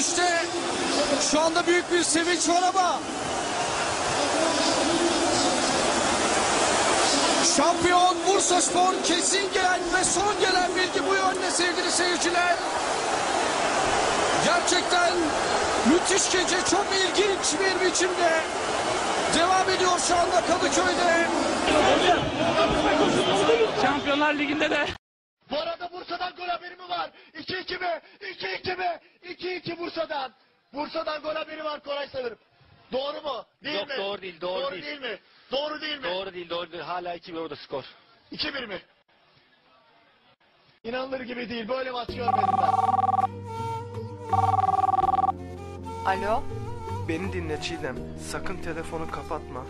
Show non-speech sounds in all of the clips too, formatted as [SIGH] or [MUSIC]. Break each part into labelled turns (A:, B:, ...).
A: İşte şu anda büyük bir sevinç var ama şampiyon Bursa Spor kesin gelen ve son gelen bilgi bu yönde sevgili seyirciler. Gerçekten müthiş gece çok ilginç bir biçimde devam ediyor şu anda Kadıköy'de.
B: Şampiyonlar Ligi'nde de
C: Bu arada Bursa'dan gol haberi mi var? 2-2 mi? 2-2 mi? 2-2 Bursa'dan. Bursa'dan gol haberi var Koray sanırım. Doğru mu? Değil
B: Yok,
C: mi?
B: doğru değil, doğru
C: doğru
B: değil.
C: değil. mi? Doğru değil mi?
B: doğru değil doğru değil. Hala 2-1 orada skor.
C: 2-1 mi? İnanılır gibi değil. Böyle maç görmedim ben.
D: Alo,
E: Beni dinle Çiğdem. Sakın telefonu kapatma.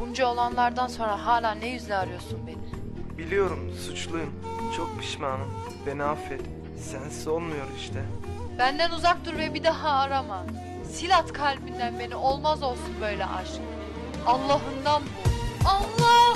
D: bunca olanlardan sonra hala ne yüzle arıyorsun beni?
E: Biliyorum suçluyum. Çok pişmanım. Beni affet. Sensiz olmuyor işte.
D: Benden uzak dur ve bir daha arama. Sil at kalbinden beni, olmaz olsun böyle aşk. Allah'ından bul.
F: Allah'ından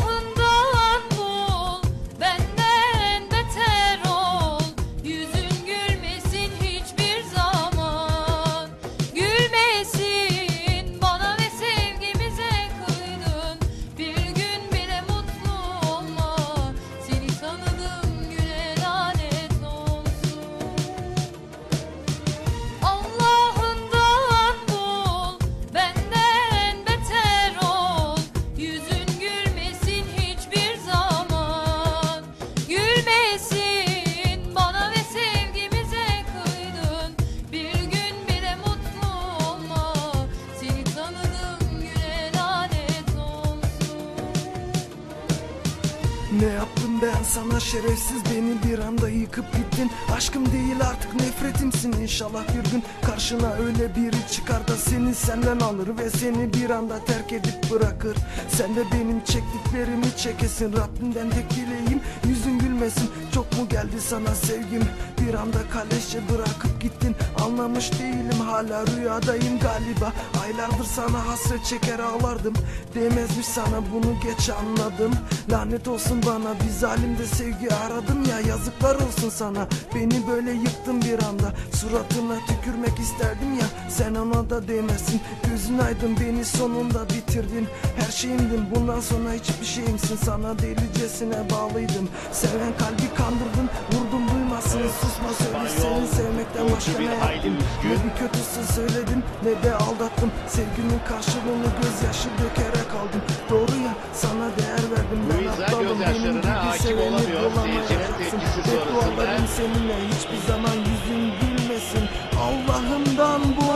E: Ne yaptım ben sana? Şerefsiz beni bir anda yıkıp gittin. Aşkım değil artık nefretimsin inşallah bir gün. Karşına öyle biri çıkar da seni senden alır Ve seni bir anda terk edip bırakır. Sen de benim çektiklerimi çekesin. Rabbimden tek dileğim yüzün gülmesin. Çok mu geldi sana sevgim bir anda kalleşçe bırakıp gittin. Anlamış değilim hala rüyadayım galiba. Aylardır sana hasret çeker ağlardım. Değmezmiş sana bunu geç anladım. Lanet olsun bana bir zalimde sevgi aradım ya. Yazıklar olsun sana beni böyle yıktın bir anda. Suratına tükürmek isterdim ya Sen ona da değmezsin. Gözün aydın beni sonunda bitirdin. Her şeyimdin bundan sonra hiçbir şeyimsin. Sana delicesine bağlıydım. Seven kalbi kandırdın vurdum duymasın Susma söyle seni sevmekten başka ne yaptım Ne bir kötüsü söyledim ne de aldattım. Sevgimin karşılığını gözyaşı dökerek aldım Doğru ya sana değer verdim. Ben aptalım Benim gibi seveni bulamayacaksın Beddualarım seninle hiçbir zaman yüzün gülmesin. Allah'ımdan bu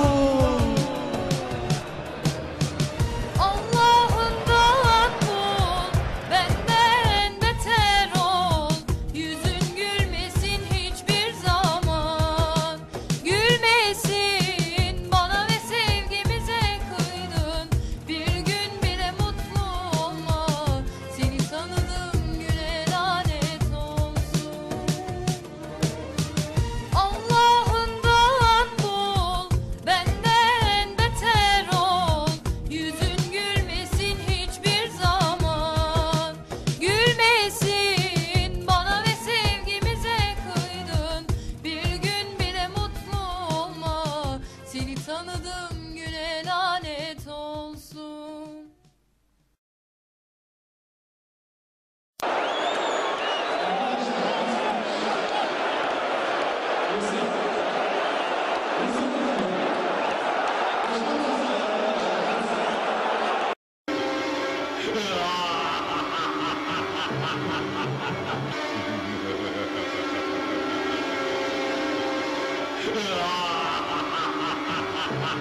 F: Tanıdım güne lanet olsun. Ah! [LAUGHS] Yeah.